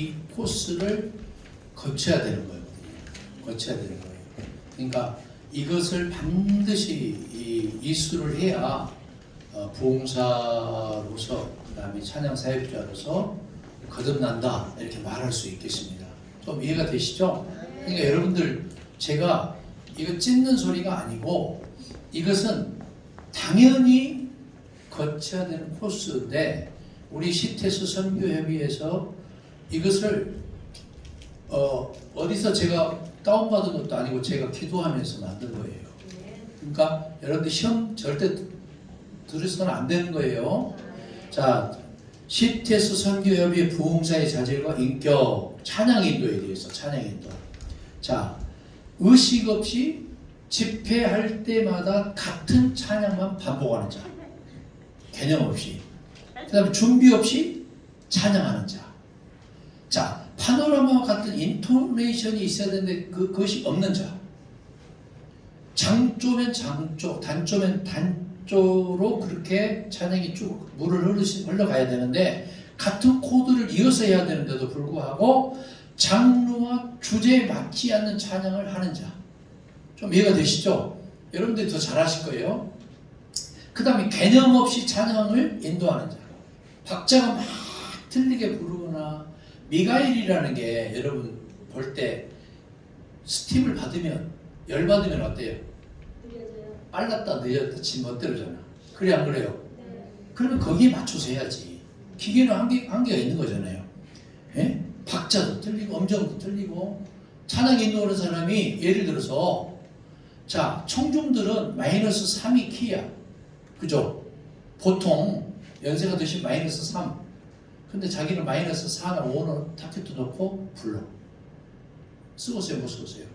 이 코스를 거쳐야 되는 거거든요. 거쳐야 되는 거예요. 그러니까 이것을 반드시 이, 이수를 해야 어, 부흥사로서 그다음에 찬양 사역자로서 거듭난다 이렇게 말할 수 있겠습니다. 좀 이해가 되시죠? 그러니까 여러분들 제가 이거 찢는 소리가 아니고 이것은 당연히 거쳐야 되는 코스인데 우리 시테스 선교협의회에서 이것을 어, 어디서 제가 다운받은 것도 아니고 제가 기도하면서 만든 거예요. 그러니까 여러분들 시험 절대 들으서는 안 되는 거예요. 자, 시테스 선교협의 부흥사의 자질과 인격, 찬양 인도에 대해서 찬양 인도. 자, 의식 없이 집회할 때마다 같은 찬양만 반복하는 자. 개념 없이. 그 다음에 준비 없이 찬양하는 자. 자, 파노라마와 같은 인토네이션이 있어야 되는데 그, 그것이 없는 자. 장조면 장조, 단조면 단조로 그렇게 찬양이 쭉 물을 흐르시, 흘러가야 되는데 같은 코드를 이어서 해야 되는데도 불구하고 장르와 주제에 맞지 않는 찬양을 하는 자. 좀 이해가 되시죠? 여러분들이 더 잘하실 거예요. 그 다음에 개념 없이 찬양을 인도하는 자. 박자가 막 틀리게 부르거나 미가일이라는 게 여러분 볼 때 스팀을 받으면 열 받으면 어때요? 느려져요. 빨랐다 늦었다 치면 멋대로잖아. 그래 안 그래요? 네. 그러면 거기에 맞춰서 해야지. 기계는 한계, 한계가 있는 거잖아요. 예? 박자도 틀리고 음정도 틀리고 찬양 인도하는 사람이 예를 들어서 자 청중들은 마이너스 3이 키야. 그죠? 보통 연세가 드신 마이너스 3. 근데 자기는 마이너스 4나 5는 타켓도 넣고 불러. 쓰고세요, 못 쓰고세요?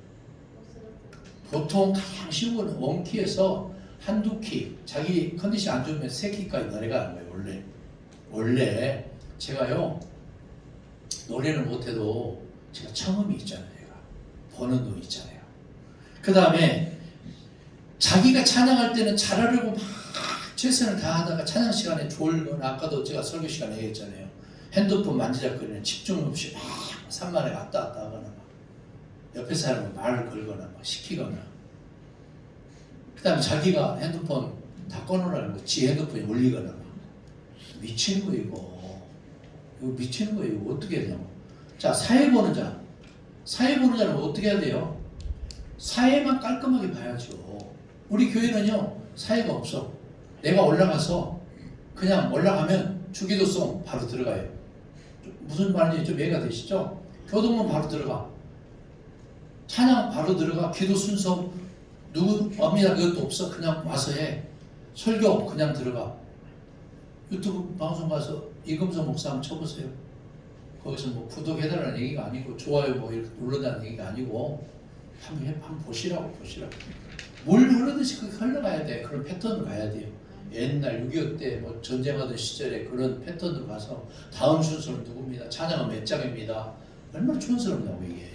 보통 가장 쉬운 거는 원키에서 한두 키, 자기 컨디션 안 좋으면 세 키까지 내려가는 거예요, 원래. 원래 제가요, 노래는 못해도 제가 청음이 있잖아요, 제가. 보는 눈이 있잖아요. 그 다음에 자기가 찬양할 때는 잘하려고 막 최선을 다하다가 찬양 시간에 졸거나 아까도 제가 설교 시간에 얘기했잖아요. 핸드폰 만지작거리는 집중 없이 막 산만에 왔다 갔다 하거나 막 옆에 사람은 말을 걸거나 막 시키거나. 그 다음에 자기가 핸드폰 다 꺼놓으라는 거, 지 핸드폰이 울리거나 막. 미치는 거 이거. 이거 미치는 거 이거 어떻게 해야 되냐고. 자 사회 보는 자. 사회 보는 자는 어떻게 해야 돼요? 사회만 깔끔하게 봐야죠. 우리 교회는요 사회가 없어. 내가 올라가서 그냥 올라가면 주기도송 바로 들어가요 무슨 말인지 좀 이해가 되시죠? 교동문 바로 들어가. 찬양 바로 들어가. 기도 순서 누구 엄밀하 그것도 없어. 그냥 와서 해. 설교 그냥 들어가. 유튜브 방송 가서 이금성 목사 한번 쳐보세요. 거기서 뭐 구독해달라는 얘기가 아니고 좋아요 뭐 이렇게 눌러달라는 얘기가 아니고 한번 해 한번 보시라고 보시라고. 물 흐르듯이 그렇게 흘러가야 돼. 그런 패턴으로 가야 돼요 옛날 6.25때뭐 전쟁하던 시절에 그런 패턴으로 가서 다음 순서는 누굽니다? 찬양은 몇 장입니다? 얼마나 촌스럽냐고 이게.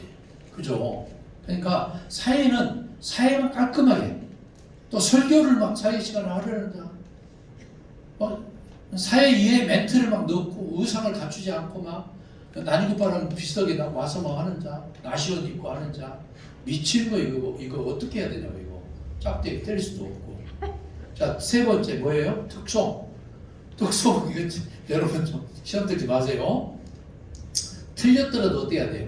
그죠? 그러니까 사회는 사회만 깔끔하게 또 설교를 막 사회 시간을 하려는 자 어, 사회 이해 멘트를 막 넣고 의상을 갖추지 않고 막 난이굿바람 비슷하게 나- 와서 막 하는 자 나시옷 입고 하는 자 미친 거 이거 이거 어떻게 해야 되냐고 이거. 짝대기 때릴 수도 없고 자 세 번째 뭐예요? 특송 특송 이거 좀- 여러분 좀 시험 들지 마세요. 틀렸더라도 어떻게 해야 돼요?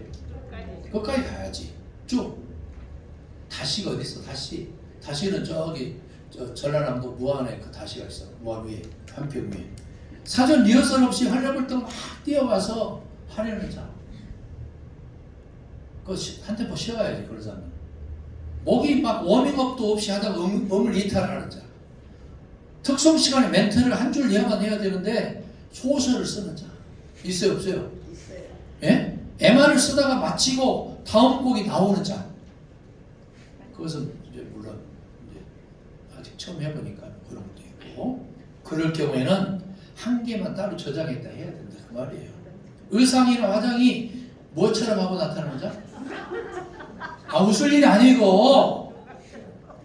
끝까지 가야지. 쭉. 다시가 어디 있어? 다시. 다시는 저기 저 전라남도 무안에 그 다시가 있어. 무안 위에. 한평 위에. 사전 리허설 없이 활력불 막 뛰어와서 하려는 자. 그거 시- 한 템포 쉬어가야지 그런 사람은. 목이 막 워밍업도 없이 하다가 음, 음을 이탈하는 자 특송 시간에 멘트를 한 줄 이하만 해야 되는데 소설을 쓰는 자 있어요 없어요? 있어요. 예? MR을 쓰다가 마치고 다음 곡이 나오는 자. 그것은 이제 물론 이제 아직 처음 해보니까 그런 것도 있고 그럴 경우에는 한 개만 따로 저장했다 해야 된다 그 말이에요. 의상이나 화장이 뭐처럼 하고 나타나는 자? 아 웃을 일이 아니고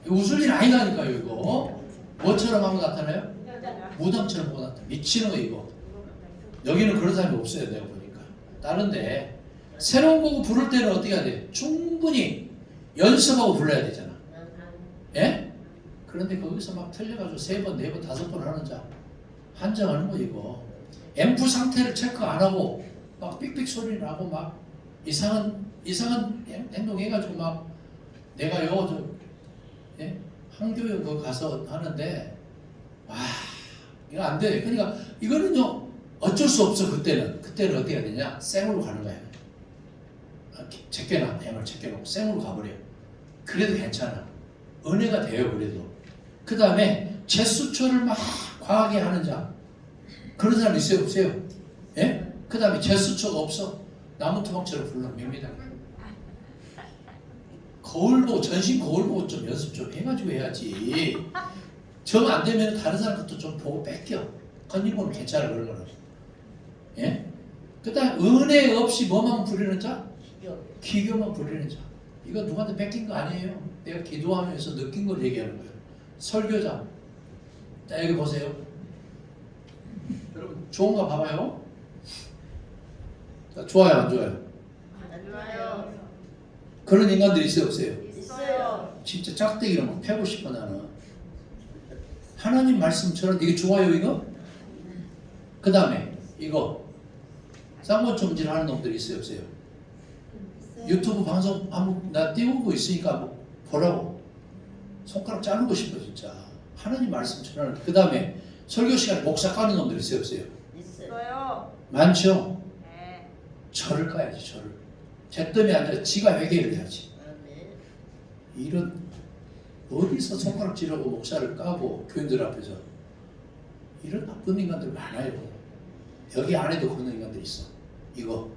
웃을 일 아니다니까요 이거 뭐처럼 하고 나타나요? 여자가 무당처럼 하고 나타나 미치는 거 이거 여기는 그런 사람이 없어요 내가 보니까 다른데 새로운 곡을 부를 때는 어떻게 해야 돼? 충분히 연습하고 불러야 되잖아. 예? 그런데 거기서 막 틀려가지고 세 번, 네 번, 다섯 번 하는 자 한정하는 거 이거. 앰프 상태를 체크 안 하고 막 삑삑 소리 나고 막 이상한 이상한 행- 행동 해가지고 막 내가 요저 예? 거 가서 하는데 와 이거 안 돼. 그러니까 이거는요 어쩔 수 없어 그때는 그때는 어떻게 해야 되냐 생으로 가는 거야. 아, 제껴놔 햄을 제껴놓고 생으로 가버려. 그래도 괜찮아. 은혜가 돼요 그래도. 그 다음에 제수처를 막 과하게 하는 자 그런 사람 있어요 없어요? 예? 그 다음에 제수처가 없어 나무 토막처럼 불러 맵니다. 거울 보고 전신 거울 보고 좀 연습 좀 해가지고 해야지. 정 안 되면 다른 사람 것도 좀 보고 뺏겨. 건일고는 괜찮아 그런 거는. 예? 그다음 은혜 없이 뭐만 부리는 자? 기교만 부리는 자. 이거 누구한테 뺏긴 거 아니에요. 내가 기도하면서 느낀 걸 얘기하는 거예요. 설교자. 자 여기 보세요. 여러분 좋은 거 봐봐요. 자, 좋아요 안 좋아요? 안 좋아요. 그런 인간들이 있어요 없어요? 있어요. 진짜 짝대기로 막 패고 싶어 나는. 하나님 말씀처럼 이게 좋아요 이거? 그 다음에 이거 쌍권총질 하는 놈들이 있어요 없어요? 유튜브 방송 한번 나 띄우고 있으니까 뭐 보라고 손가락 자르고 싶어 진짜 하나님 말씀처럼 그 다음에 설교 시간에 목사 까는 놈들 있어요 없어요? 있어요. 있어요. 많죠? 네. 절을 까야지 절을 잿더미 앉아 지가 회개를 해야지 아멘. 이런 어디서 손가락질하고 목사를 까고 교인들 앞에서 이런 나쁜 인간들 많아요. 여기 안에도 그런 인간들 있어. 이거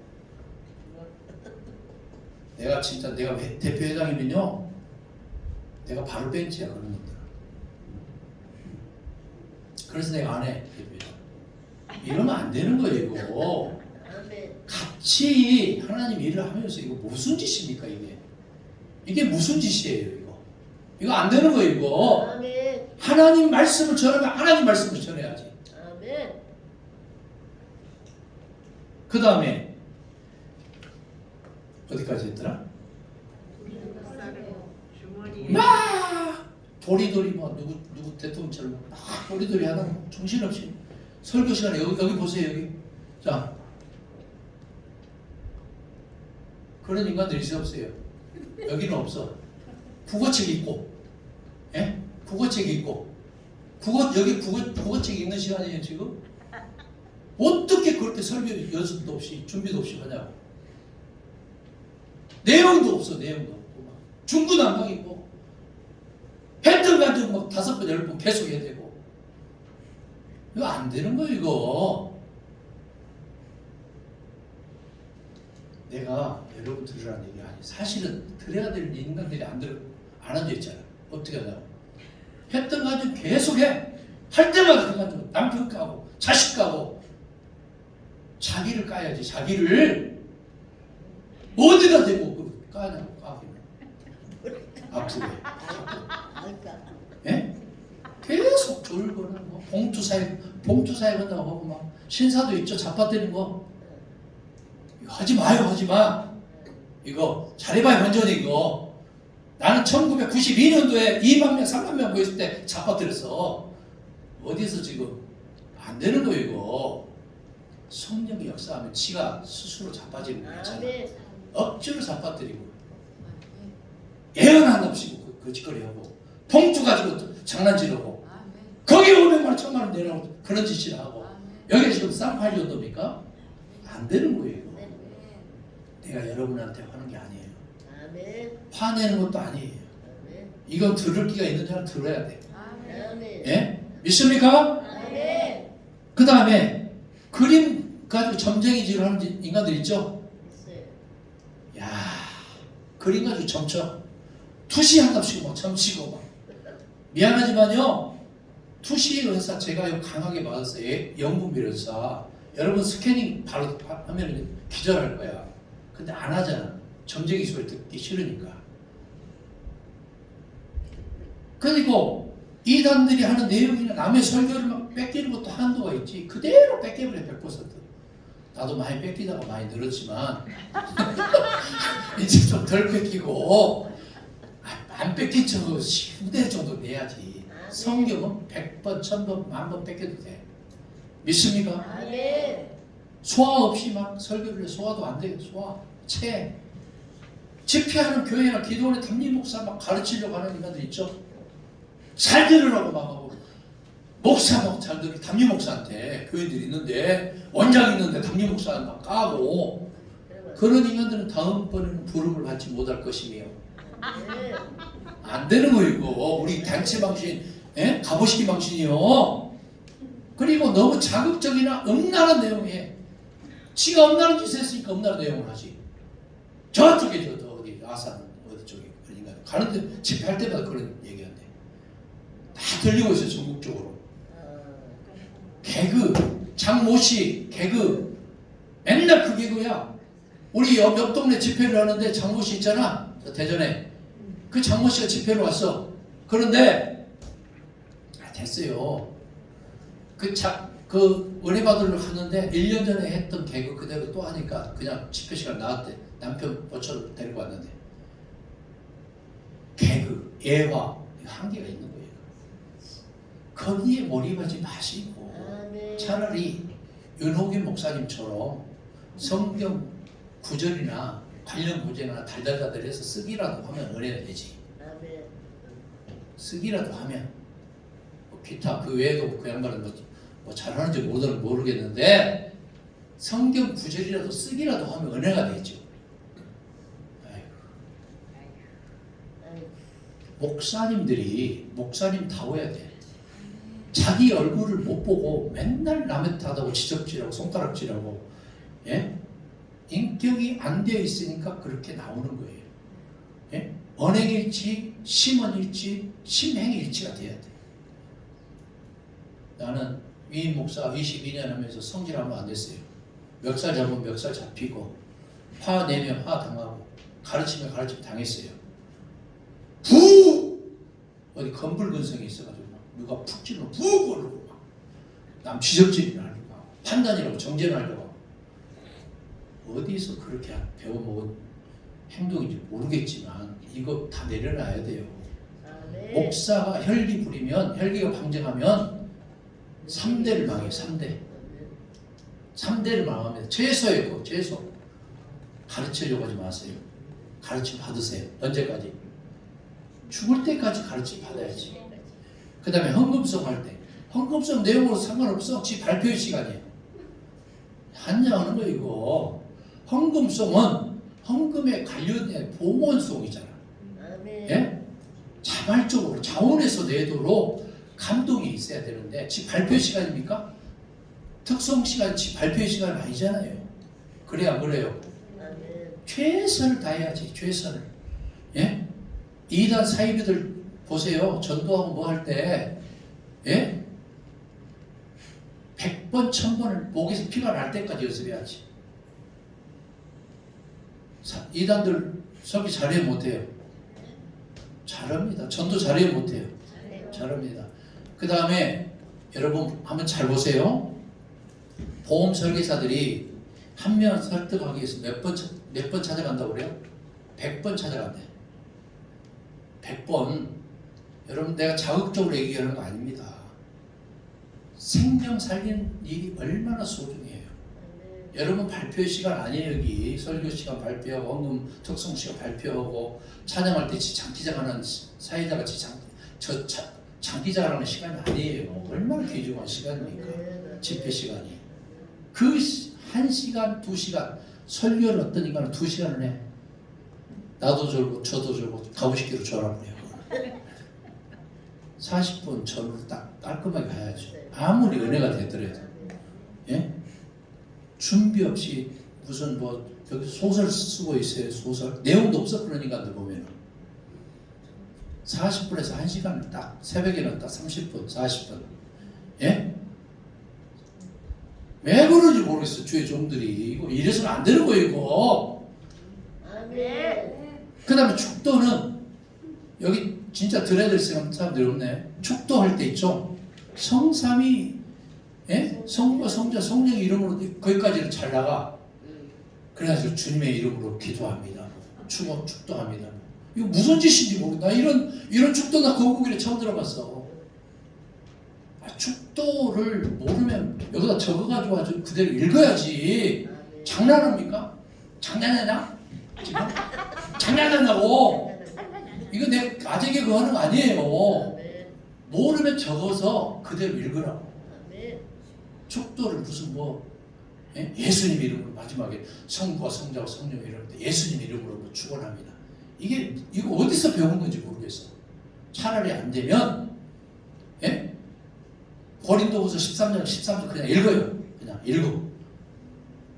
내가 진짜 내가 회- 대표회장이면요, 내가 바로 벤치야 그런 놈들. 그래서 내가 안 해 대표회장. 이러면 안 되는 거예요 이거. 같이 하나님 일을 하면서 이거 무슨 짓입니까 이게? 이게 무슨 짓이에요 이거? 이거 안 되는 거예요 이거. 아멘. 하나님 말씀을 전하면 하나님 말씀을 전해야지. 아멘. 그 다음에 어디까지 했더라? 막 도리도리 뭐 누구 누구 대통령처럼 막 도리도리 하다 가 정신없이 설교 시간에 여기 여기 보세요 여기 자 그런 인간들이 있어 없어요? 여기는 없어. 국어책 읽고, 예? 국어책 읽고, 국어 여기 국어 국어책 읽는 시간이에요 지금? 어떻게 그렇게 설교 연습도 없이 준비도 없이 하냐고? 내용도 없어 내용도 없고 막 중구난방이고 했던 간증 막 다섯 번 열 번 계속 해야 되고 이거 안 되는 거예요 이거. 내가 여러분 들으라는 얘기 아니 사실은 들어야 될 인간들이 안 들어 안 앉아 있잖아. 어떻게 하냐 했던 가지고 계속 해 할 때마다 그 가지고 남편 까고 자식 까고 자기를 까야지. 자기를 어디다 대고 그 까냐고 까기는 아프게 알까. 예? 계속 졸거나 뭐 봉투 사회 봉투 사회 한다고 하고 막 신사도 있죠. 잡아뜨리는 거 하지 마요 하지 마. 이거 잘해봐야 완전히 이거. 나는 1992년도에 2만 명 3만 명 모였을 때 잡아뜨렸어 어디서 지금 안 되는 거 이거. 성령이 역사하면 지가 스스로 자빠지는 거 있잖아. 아멘. 억지로 잡아뜨리고. 예언 안 없이 그- 거짓거리 하고 봉투 가지고 또 장난질하고. 거기 500만 원, 1000만 원 내라고 그런 짓을 하고. 여기 지금 쌍팔 정도입니까? 안 되는 거예요. 이거. 내가 여러분한테 하는 게 아니에요. 아멘. 화내는 것도 아니에요. 아멘. 이건 들을 기가 있는 사람 들어야 돼. 아멘. 예? 믿습니까? 아멘. 그 다음에 그림 가지고 점쟁이질을 하는 인간들 있죠? 있어요. 야 그림 가지고 점쳐 투시한답시고 막 점치고 막 미안하지만요 투시 은사 제가 이거 강하게 받았어요 예, 영국 미련사 여러분 스캐닝 바로 하- 하면 기절할 거야 근데 안 하잖아. 점쟁이 소리 듣기 싫으니까. 그리고 이단들이 하는 내용이나 남의 설교를 막 뺏기는 것도 한도가 있지. 그대로 뺏겨버려 100% 나도 많이 뺏기다가 많이 늘었지만 이제 좀 덜 뺏기고 아, 안 뺏긴 척 후대 정도 내야지. 성경은 100번, 1000번, 만번 뺏겨도 돼. 믿습니까? 아멘. 소화 없이 막 설교를 해. 소화도 안 돼요 소화 채 집회하는 교회나 기도원의 담임 목사 막 가르치려고 하는 인간들 있죠? 잘 들으라고 막 하고. 목사 막 잘 들으 담임 목사한테 교인들이 있는데 원장 있는데 담임 목사 막 까고. 그런 인간들은 다음번에는 부름을 받지 못할 것이며. 안 되는 거 이거. 우리 단체 방신 예? 가보시기 방신이요. 그리고 너무 자극적이나 음란한 내용에 지가 음란한 짓 했으니까 음란한 내용을 하지 저쪽에 저, 저 어디 아산 어디 쪽에 그러니까 가는데 집회할 때마다 그런 얘기한대. 다 들리고 있어요 전국 적으로. 어, 개그 장모씨 개그. 맨날 그 개그야. 우리 옆, 옆 동네 집회를 하는데 장모씨 있잖아. 저 대전에. 그 장모씨가 집회를 왔어. 그런데 아, 됐어요. 그, 자, 그 은혜 받으러 갔는데 1년 전에 했던 개그 그대로 또 하니까 그냥 집회 시간 나왔대 남편 모처럼 데리고 왔는데 개그 예화 한계가 있는 거예요 거기에 몰입하지 마시고 아멘. 차라리 윤호긴 목사님처럼 성경 구절이나 관련 구절이나 달달달달 해서 쓰기라도 하면 은혜가 되지. 아멘. 쓰기라도 하면 뭐 기타 그 외에도 그 양반은 뭐, 뭐 잘하는지 모르는 모르겠는데 성경 구절이라도 쓰기라도 하면 은혜가 되죠. 아이고, 아이고. 목사님들이 목사님 다워야 돼. 자기 얼굴을 못 보고 맨날 남의 탓하고 지적질하고 손가락질하고 예? 인격이 안 되어 있으니까 그렇게 나오는 거예요. 예? 언행일치, 심언일치, 심행일치가 돼야 돼. 나는 위임 목사 22년 하면서 성질하면 안 됐어요. 멱살 잡으면 멱살 잡히고 화 내면 화 당하고 가르치면 가르치면 당했어요. 부 어디 건불근성이 있어가지고 막 누가 푹 찌르면 부 그러고 막남 지적질이나 하고 막 판단이라고 정죄를 하려고 하고. 어디서 그렇게 배워먹은 행동인지 모르겠지만 이거 다 내려놔야 돼요. 아멘. 목사가 혈기 부리면 혈기가 방정하면 3대를 망해요. 3대. 3대를 망합니다. 최소예요. 최소. 가르치려고 하지 마세요. 가르침 받으세요. 언제까지? 죽을 때까지 가르침 받아야지. 그 다음에 헌금성 할 때. 헌금성 내용으로 상관없어. 지 발표의 시간이에요. 한냐 하는 거 이거. 헌금성은 헌금에 관련된 봉헌송이잖아. 예? 자발적으로 자원해서 내도록 감동이 있어야 되는데 지 발표 시간입니까? 특성 시간, 지 발표 시간 아니잖아요. 그래야 그래요. 최선을 다해야지 최선을. 예? 이단 사이비들 보세요. 전도하고 뭐 할 때, 예? 100번, 1000번을 목에서 피가 날 때까지 연습해야지. 사- 이단들 설교 잘해 못해요. 잘합니다. 전도 잘해 못해요. 잘해요. 잘합니다. 그 다음에 여러분 한번 잘 보세요. 보험 설계사들이 한 명 설득하기 위해서 몇 번 몇 번 찾아간다고 그래요? 100번 찾아간대. 100번. 여러분 내가 자극적으로 얘기하는 거 아닙니다. 생명 살리는 일이 얼마나 소중해요. 여러분 발표 시간 아니에요 여기 설교 시간 발표하고 헌금 특성 시간 발표하고 찬양할 때 지- 장기자랑하는 사회자 같이 장, 저 자, 장기자랑하는 시간이 아니에요 얼마나 귀중한 시간입니까. 집회 시간이 그 한 시간 두 시간 설교를 어떤 인간은 두 시간을 해 나도 졸고 저도 졸고 가부시키로 졸아버려요 40분 절로 딱 깔끔하게 가야죠. 아무리 은혜가 되더라도. 예? 준비 없이 무슨 뭐 여기 소설 쓰고 있어요 소설? 내용도 없어 그런 인간들 보면은 40분에서 1시간을 딱 새벽에는 딱 30분 40분. 예? 왜 그런지 모르겠어 주의 종들이. 이거 이래서는 안 되는 거예요 이거. 아멘. 그 다음에 축도는 여기 진짜 들어야 될 사람들이 없네 축도할 때 있죠 성삼이 예? 성부와 성자 성령 이름으로 거기까지는 잘 나가. 그래가지고 주님의 이름으로 기도합니다. 축원 축도합니다. 이거 무슨 짓인지 모르겠다. 이런 이런 축도 나 거국일에 처음 들어봤어. 아, 축도를 모르면 여기다 적어가지고 아주 그대로 읽어야지. 장난합니까? 장난하냐? 지금 장난한다고. 이거 내 아재개 그거 하는 거 아니에요. 모르면 적어서 그대로 읽으라고. 축도를 무슨 뭐 예? 예수님 이름으로 마지막에 성부와 성자와 성령 이름으로 예수님 이름으로 뭐 축원합니다. 이게 이거 어디서 배운 건지 모르겠어. 차라리 안 되면 예? 고린도후서 13장 13절 그냥 읽어요. 그냥 읽어.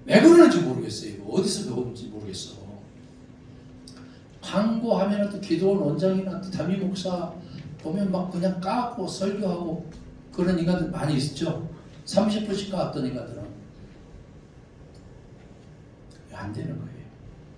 왜 그러는지 모르겠어요. 이거 어디서 배웠는지 모르겠어. 광고하면 또 기도원 원장이나 또 담임 목사 보면 막 그냥 까고 설교하고 그런 인간들 많이 있죠. 30분씩 까왔던 인간들은 안 되는 거예요.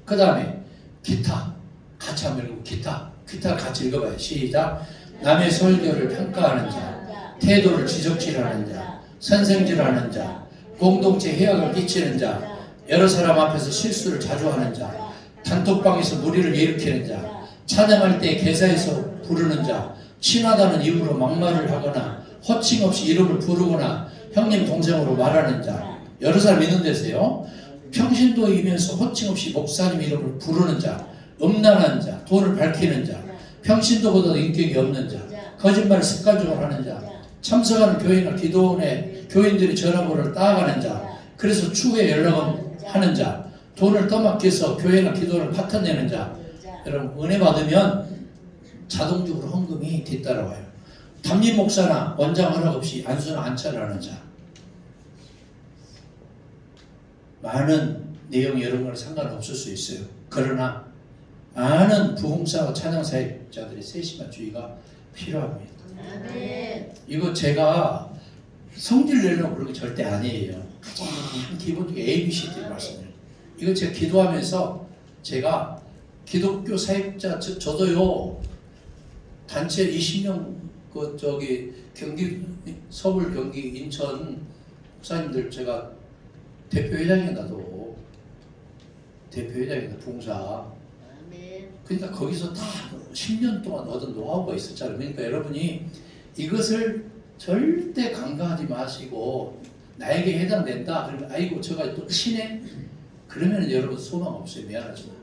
그 다음에 기타 같이 한번 읽고 기타 기타 같이 읽어봐요. 시작. 남의 설교를 평가하는 자, 태도를 지적질하는 자, 선생질하는 자, 공동체 해악을 끼치는 자, 여러 사람 앞에서 실수를 자주 하는 자, 단톡방에서 무리를 일으키는 자, 찬양할 때 개사에서 부르는 자, 친하다는 이유로 막말을 하거나 호칭 없이 이름을 부르거나 형님 동생으로 말하는 자, 여러 사람 있는 데서요. 평신도이면서 호칭 없이 목사님 이름을 부르는 자, 음란한 자, 돈을 밝히는 자, 평신도보다 인격이 없는 자, 거짓말을 습관적으로 하는 자, 참석하는 교회나 기도원에 교인들이 전화번호를 따가는 자, 그래서 추후에 연락을 하는 자, 돈을 떠맡겨서 교회나 기도를 파탄내는 자, 여러분 은혜 받으면 자동적으로 헌금이 뒤따라와요. 담임 목사나 원장 허락 없이 안수나 안차를 하는 자, 많은 내용이 여러분과 상관없을 수 있어요. 그러나 많은 부흥사와 찬양사역자들의 세심한 주의가 필요합니다. 아멘. 이거 제가 성질 내려고 그런 게 절대 아니에요. 가장 기본적인 ABCD 말씀을. 이거 제가 기도하면서 제가 기독교 사역자 저, 저도요 단체 20년 그 저기 경기 서울 경기 인천 목사님들 제가 대표회장이 나도 대표회장이다 봉사. 그러니까 거기서 다 10년 동안 얻은 노하우가 있었잖아요. 그러니까 여러분이 이것을 절대 간과하지 마시고 나에게 해당된다. 그러면 아이고 저가 또 친해? 그러면 여러분 소망 없어요. 미안하지만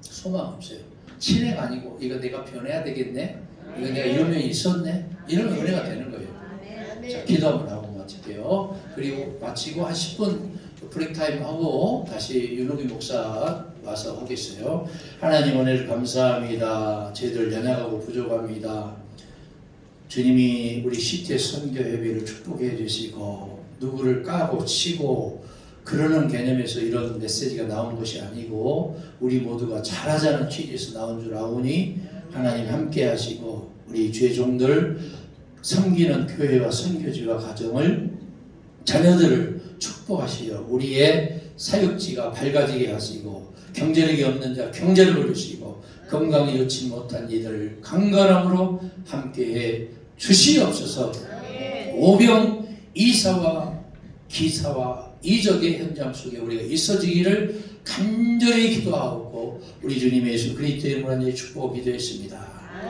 소망 없어요. 친해가 아니고 이거 내가 변해야 되겠네. 이거 내가 이런 면이 있었네. 이러면 은혜가 되는 거예요. 자, 아멘. 기도 한번 하고 마칠게요. 그리고 마치고 한 10분 브레이크 타임 하고 다시 윤호기 목사 와서 하겠어요. 하나님 은혜를 감사합니다. 저희들 연약하고 부족합니다. 주님이 우리 CTS 선교 예배를 축복해 주시고 누구를 까고 치고 그러는 개념에서 이런 메시지가 나온 것이 아니고 우리 모두가 잘하자는 취지에서 나온 줄 아오니 하나님 함께 하시고 우리 죄종들 섬기는 교회와 선교지와 가정을 자녀들을 축복하시어 우리의 사역지가 밝아지게 하시고 경제력이 없는 자 경제력을 주시고 건강이 좋지 못한 이들을 강건함으로 함께해 주시옵소서. 오병 이사와 기사와 이적의 현장 속에 우리가 있어지기를 간절히 기도하고 우리 주님 예수 그리스도의 이름으로 축복 기도했습니다.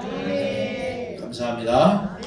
아멘. 감사합니다.